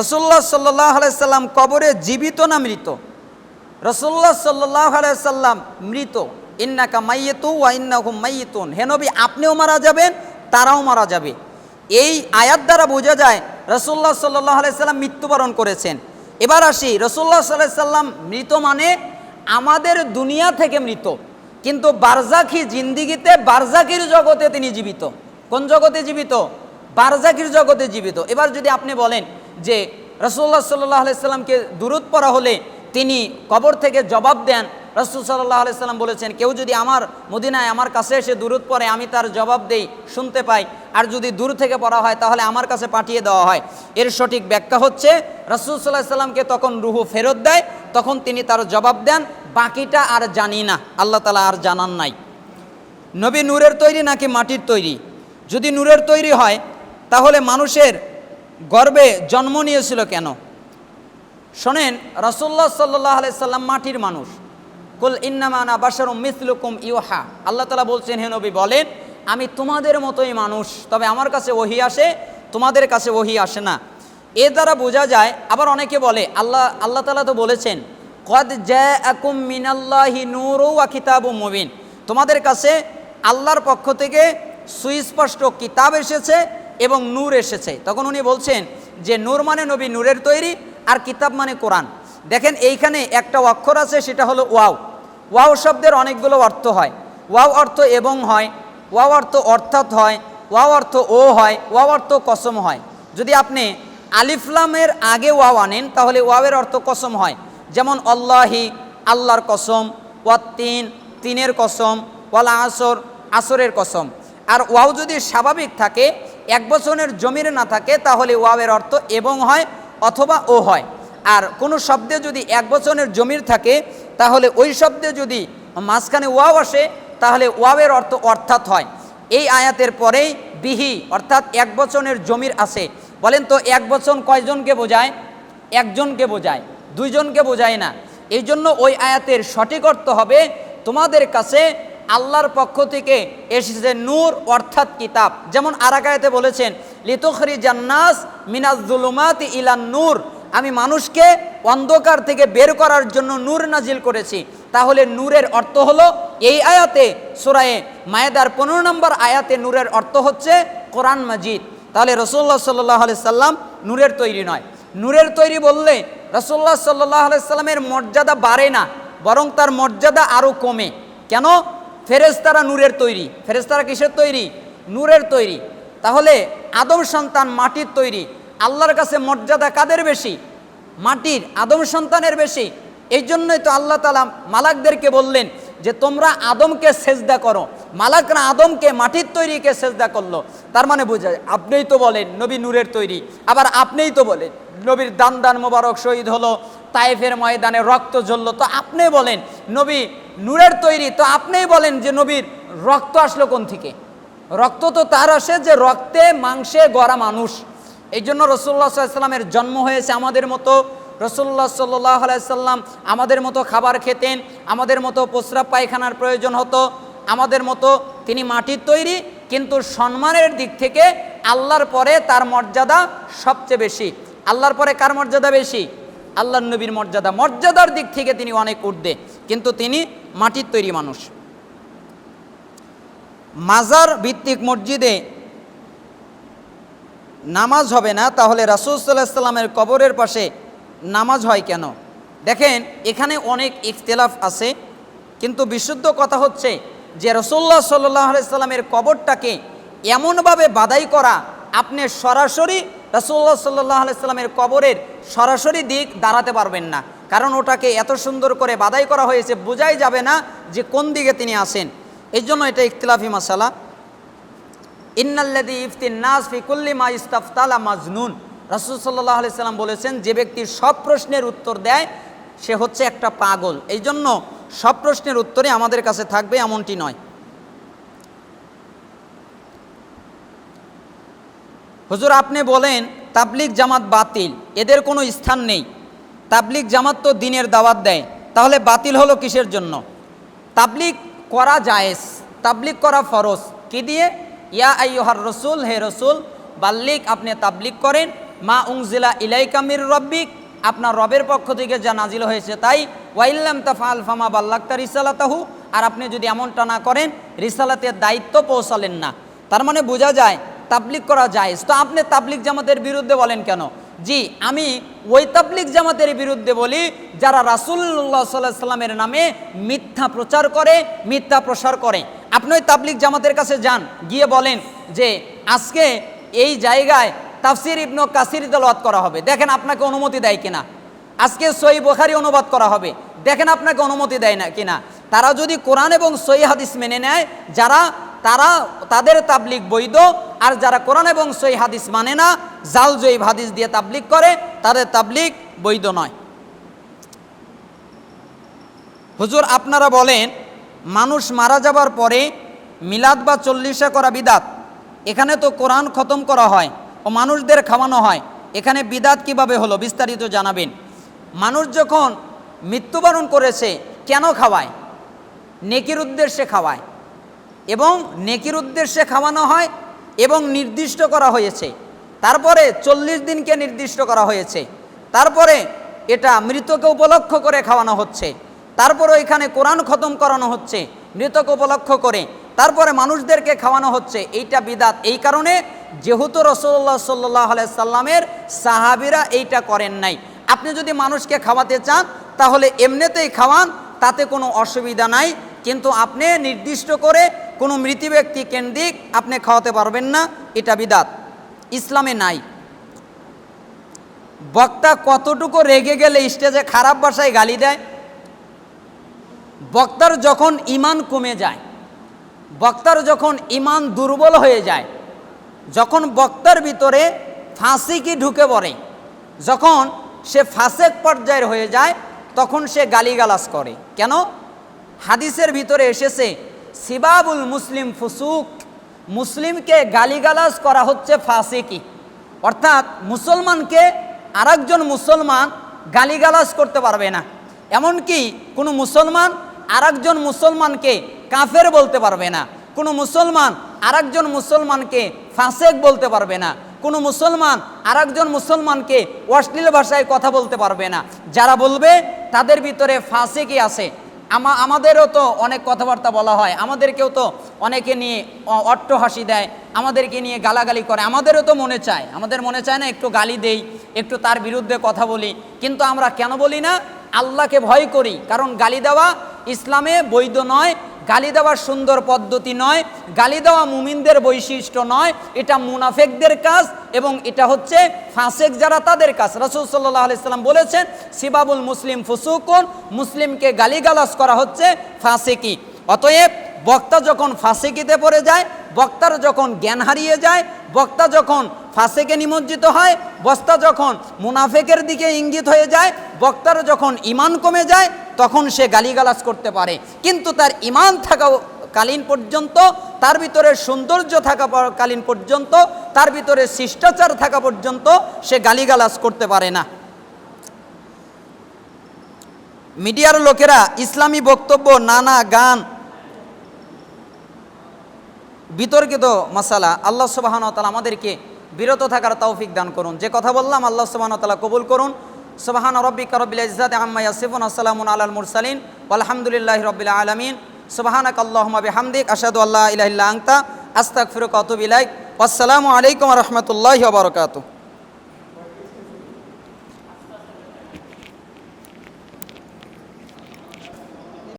রসুল্লাহ সাল্লাহ আলাইসাল্লাম কবরে জীবিত না মৃত? রসুল্লাহ সাল্লাহ আলাইসাল্লাম মৃত। ইন্নাকা মাইয়েতু ওয়া ইন্নাহুম মাইয়েতুন। হে নবী, আপনিও মারা যাবেন, তারাও মারা যাবে। এই আয়াত দ্বারা বোঝা যায় রসুল্লাহ সাল্লাহ আলাইসাল্লাম মৃত্যুবরণ করেছেন। এবার আসি রসুল্লাহ সাল্লাহ সাল্লাম মৃত মানে আমাদের দুনিয়া থেকে মৃত। কিন্তু বারজাখি জিন্দিগিতে বারজাকির জগতে তিনি জীবিত। কোন জগতে জীবিত? বারজাকির জগতে জীবিত। এবার যদি আপনি বলেন যে রসুল্লাহ সাল্লাহ আলাইসাল্লামকে দূরত পড়া হলে তিনি কবর থেকে জবাব দেন। রসুল সাল্লাহ আলাইসাল্লাম বলেছেন, কেউ যদি আমার মদিনায় আমার কাছে এসে দূরত পড়ে, আমি তার জবাব দেই, শুনতে পাই। আর যদি দূর থেকে পড়া হয়, তাহলে আমার কাছে পাঠিয়ে দেওয়া হয়। এর সঠিক ব্যাখ্যা হচ্ছে রসুল সাল্লাহ সাল্লামকে তখন রুহু ফেরত দেয়, তখন তিনি তার জবাব দেন, বাকিটা আর জানি না, আল্লাহ তালা আর জানান নাই। নবী নূরের তৈরি নাকি মাটির তৈরি? যদি নূরের তৈরি হয়, তাহলে মানুষের গর্বে জন্ম নিয়েছিল কেন? শোনেন রসুল্লাহ সাল্লাহ সাল্লাম মাটির মানুষ। কুল ইন্নামানা বাসার মিসলুকুম ইউহা। আল্লাহ তালা বলছেন, হে নবী বলেন, আমি তোমাদের মতোই মানুষ, তবে আমার কাছে ওহি আসে, তোমাদের কাছে ওহি আসে না। এ দ্বারা বোঝা যায়, আবার অনেকে বলে, আল্লাহ আল্লাহ তালা তো বলেছেন, কদ জাকুম মিনাল্লাহি নূর কিতাবু মুবিন। তোমাদের কাছে আল্লাহর পক্ষ থেকে সুস্পষ্ট কিতাব এসেছে এবং নূর এসেছে। তখন উনি বলছেন যে, নূর মানে নবী নূরের তৈরি আর কিতাব মানে কোরআন। দেখেন এইখানে একটা অক্ষর আছে, সেটা হলো ওয়াও। ওয়াও শব্দের অনেকগুলো অর্থ হয়। ওয়াও অর্থ এবং হয়, ওয়াও অর্থ অর্থাৎ হয়, ওয়াও অর্থ ও হয়, ওয়াও অর্থ কসম হয়। যদি আপনি আলিফলামের আগে ওয়াও আনেন, তাহলে ওয়াওয়ের অর্থ কসম হয়। যেমন অল্লাহি আল্লাহর কসম ওয়াত্তিন তিনের কসম ওয়ালা আসর আসরের কসম আর ওয়াও যদি স্বাভাবিক থাকে এক বছরের জমির না থাকে, তাহলে ওয়াবের অর্থ এবং হয় অথবা ও হয়। আর কোনো শব্দে যদি এক বছরের জমির থাকে, তাহলে ওই শব্দে যদি মাঝখানে ওয়াও আসে, তাহলে ওয়াবের অর্থ অর্থাৎ হয়। এই আয়াতের পরেই বিহি অর্থাৎ এক বচনের জমির আছে। বলেন তো, এক বচন কয়জনকে বোঝায়? একজনকে বোঝায়, দুইজনকে বোঝায় না। এই জন্য ওই আয়াতের সঠিক অর্থ হবে, তোমাদের কাছে আল্লাহর পক্ষ থেকে এসেছে নূর অর্থাৎ কিতাব। যেমন আরাকায়াতে বলেছেন লিতুখরি জান্নাস মিনাজুলুমাত ইলান নূর। আমি মানুষকে অন্ধকার থেকে বের করার জন্য নূর নাজিল করেছি। তাহলে নূরের অর্থ হলো, এই আয়াতে, সুরায়ে মায়েদার পনেরো নম্বর আয়াতে নূরের অর্থ হচ্ছে কোরআন মাজিদ। তাহলে রসুল্লাহ সাল্লাহ আলি সাল্লাম নূরের তৈরি নয়। নূরের তৈরি বললে রসুল্লাহ সাল্লাহ আলি সাল্লামের মর্যাদা বাড়ে না, বরং তার মর্যাদা আরও কমে। কেন? ফেরেস্তারা নূরের তৈরি। ফেরেস্তারা কিসের তৈরি? নূরের তৈরি। তাহলে আদম সন্তান মাটির তৈরি। আল্লাহর কাছে মর্যাদা কাদের বেশি? মাটির, আদম সন্তানের বেশি। এই জন্যই তো আল্লাহ তালা মালাকদেরকে বললেন যে, তোমরা আদমকে সেজদা করো। মালাকরা আদমকে মাটির তৈরিকে সেজদা করল। তার মানে বোঝা যায়, আপনিই তো বলেন নবী নূরের তৈরি। আবার আপনিই তো বলেন নবীর দান দান মোবারক শহীদ হলো তাইফের ময়দানে রক্ত জ্বললো তো আপনি বলেন, নবী নূরের তৈরি। তো আপনিই বলেন যে নবীর রক্ত আসলো কোন থেকে? রক্ত তো তার আসে যে রক্তে মাংসে গড়া মানুষ। এই জন্য রসুল্লাহ সাল্লামের জন্ম হয়েছে আমাদের মতো। রসুল্লাহ সাল্লাহ আলাইসাল্লাম আমাদের মতো খাবার খেতেন, আমাদের মতো প্রস্রাব পায়খানার প্রয়োজন হতো, আমাদের মতো তিনি মাটির তৈরি, কিন্তু সম্মানের দিক থেকে আল্লাহর পরে তার মর্যাদা সবচেয়ে বেশি। আল্লাহর পরে কার মর্যাদা বেশি? আল্লাহর নবীর মর্যাদা। মর্যাদার দিক থেকে তিনি অনেক ঊর্ধ্বে। কিন্তু তিনি মাটির তৈরি মানুষ। মাজার ভিত্তিক মসজিদে নামাজ হবে না, তাহলে রাসুল সাল্লাহ সাল্লামের কবরের পাশে নামাজ হয় কেন? দেখেন, এখানে অনেক ইখতলাফ আছে, কিন্তু বিশুদ্ধ কথা হচ্ছে যে রসুল্লাহ সাল্লাহ সাল্লামের কবরটাকে এমনভাবে বাদাই করা, আপনি সরাসরি রসুল্লাহ সাল্লাহ সাল্লামের কবরের সরাসরি দিক দাঁড়াতে পারবেন না। কারণ ওটাকে এত সুন্দর করে বাদাই করা হয়েছে, বোঝাই যাবে না যে কোন দিকে তিনি আসেন। এই জন্য এটা ইখতলাফি মাসালা। ইন্নাল্লাদি ইফতিন নাস ফি কুল্লি মা ইস্তাফতালা মাজনুন। রাসুল সাল্লাহ আলি সাল্লাম বলেছেন, যে ব্যক্তি সব প্রশ্নের উত্তর দেয়, সে হচ্ছে একটা পাগল। এই জন্য সব প্রশ্নের উত্তরে আমাদের কাছে থাকবে এমনটি নয়। হুজুর, আপনি বলেন তাবলিক জামাত বাতিল, এদের কোনো স্থান নেই। তাবলিক জামাত তো দিনের দাওয়াত দেয়। তাহলে বাতিল হলো কিসের জন্য? তাবলিক করা জায়েজ তাবলিক করা ফরজ। কি দিয়ে? ইয়া আইয়ুহার রসুল, হে রসুল বাল্লিক আপনি তাবলিক করেন। মা উংজিলা ইলাইকামির রব্বিক, আপনার রবের পক্ষ থেকে যা নাজিল হয়েছে তাই। ওয়াইল্লাম তাফাল ফামা বাল্লাক্তা রিসালাতাহু, আর আপনি যদি এমনটা না করেন, রিসালাতের দায়িত্ব পৌঁছালেন না। তার মানে বোঝা যায় তাবলিক করা যায় তো আপনি তাবলিক জামাতের বিরুদ্ধে বলেন কেন? জি, আমি ওই তাবলিক জামাতের বিরুদ্ধে বলি, যারা রাসুল্লাহ সাল্লাহ সাল্লামের নামে মিথ্যা প্রচার করে, মিথ্যা প্রসার করে। আপনি ওই তাবলিক জামাতের কাছে যান, গিয়ে বলেন যে, আজকে এই জায়গায় তাফসির ইবনু কাসির দলওয়াত করা হবে। দেখেন আপনাকে অনুমতি দেয় কিনা। আজকে সই বোখারি অনুবাদ করা হবে। দেখেন আপনাকে অনুমতি দেয় না কিনা। তারা যদি কোরআন এবং সই হাদিস মেনে নেয়, যারা, তারা, তাদের তাবলিক বৈধ, আর যারা কোরআন এবং সই হাদিস মানে না, জাল জয়ীব হাদিস দিয়ে তাবলিক করে তাদের তাবলিক বৈধ নয়। হুজুর, আপনারা বলেন, মানুষ মারা যাবার পরে মিলাদ বা চল্লিশা করা বিদাত, এখানে তো কোরআন খতম করা হয় ও মানুষদের খাওয়ানো হয়, এখানে বিদাত কীভাবে হলো বিস্তারিত জানাবেন। মানুষ যখন মৃত্যুবরণ করেছে, কেন খাওয়ায়? নেকির উদ্দেশ্যে খাওয়ায়। এবং নেকির উদ্দেশ্যে খাওয়ানো হয় এবং নির্দিষ্ট করা হয়েছে। তারপরে চল্লিশ দিনকে নির্দিষ্ট করা হয়েছে। তারপরে এটা মৃতকে উপলক্ষ করে খাওয়ানো হচ্ছে। তারপরে এখানে কোরআন খতম করানো হচ্ছে, মৃতকে উপলক্ষ করে। তারপরে মানুষদেরকে খাওয়ানো হচ্ছে। এইটা বিদাত। এই কারণে যেহেতু রসল্লাহ সাল্লাহ সাল্লামের সাহাবিরা এইটা করেন নাই। আপনি যদি মানুষকে খাওয়াতে চান, তাহলে এমনিতেই খাওয়ান, তাতে কোনো অসুবিধা নাই। কিন্তু আপনি নির্দিষ্ট করে কোনো মৃত ব্যক্তি কেন্দ্রিক আপনি খাওয়াতে পারবেন না। এটা বিদাত। ইসলামে নাই। বক্তা কতটুকু রেগে গেলে স্টেজে খারাপ ভাষায় গালি দেয়? বক্তার যখন ইমান কমে যায়, বক্তার যখন ইমান দুর্বল হয়ে যায়, যখন বক্তার ভিতরে ফাঁসিকি ঢুকে পড়ে, যখন সে ফাঁসেক পর্যায়ের হয়ে যায়, তখন সে গালিগালাজ করে। কেন? হাদিসের ভিতরে এসেছে, সিবাবুল মুসলিম ফুসুক মুসলিমকে গালিগালাজ করা হচ্ছে ফাঁসিকি। অর্থাৎ মুসলমানকে আরেকজন মুসলমান গালিগালাজ করতে পারবে না। এমনকি কোনো মুসলমান আরেকজন মুসলমানকে কাফের বলতে পারবে না। কোনো মুসলমান আরেকজন মুসলমানকে ফাঁসেক বলতে পারবে না। কোনো মুসলমান আরেকজন মুসলমানকে অশ্লীল ভাষায় কথা বলতে পারবে না। যারা বলবে, তাদের ভিতরে ফাঁসেকি আছে। আমা আমাদেরও তো অনেক কথাবার্তা বলা হয়, আমাদেরকেও তো অনেকে নিয়ে অট্টহাসি অট্ট হাসি দেয়, আমাদেরকে নিয়ে গালাগালি করে, আমাদেরও তো মনে চায়, আমাদের মনে চায় না একটু গালি দেই, একটু তার বিরুদ্ধে কথা বলি, কিন্তু আমরা কেন বলি না? আল্লাহকে ভয় করি, কারণ গালি দেওয়া ইসলামে বৈধ নয় গালি দেওয়ার সুন্দর পদ্ধতি নয়, গালি দেওয়া মুমিনদের বৈশিষ্ট্য নয়, এটা মুনাফেকদের কাজ এবং এটা হচ্ছে ফাঁসেক যারা তাদের কাজ। রসুল সাল্লাহ আলাইসাল্লাম বলেছেন, সিবাবুল মুসলিম ফুসুকুন, মুসলিমকে গালিগালাজ করা হচ্ছে ফাঁসেকি। অতএব বক্তা যখন ফাঁসেকিতে পড়ে যায়, বক্তার যখন জ্ঞান হারিয়ে যায়, বক্তা যখন ফাঁসেকে নিমজ্জিত হয়, বস্তা যখন মুনাফেকের দিকে ইঙ্গিত হয়ে যায়, বক্তার যখন ইমান কমে যায়, তখন সে গালিগালাজ করতে পারে। কিন্তু তার ইমান থাকা কালীন পর্যন্ত, তার ভিতরে সৌন্দর্য থাকা কালীন পর্যন্ত, তার ভিতরে শিষ্টাচার থাকা পর্যন্ত সে গালিগালাজ করতে পারে না। মিডিয়ার লোকেরা ইসলামী বক্তব্য, নানা গান, বিতর্কিত মশালা, আল্লাহ সুবাহন তালা আমাদেরকে বিরত থাকার তৌফিক দান করুন। যে কথা বললাম, আল্লাহ সুবাহ তালা কবুল করুন। সুবাহান রব্বিক রবিল ইজাত আম্মা ইয়াসিফুন আসসালামুন আলাল মুরসালিন। আলহামদুলিল্লাহ রবিল আলমিন। সুবাহানাক আল্লাহমাবি হামদিক আসাদু আল্লাহ ইলাহিল্লা আংতা আস্তাক ফিরুক অতুবিলাইক আসসালামু আলাইকুম রহমতুল্লাহ বারকাতু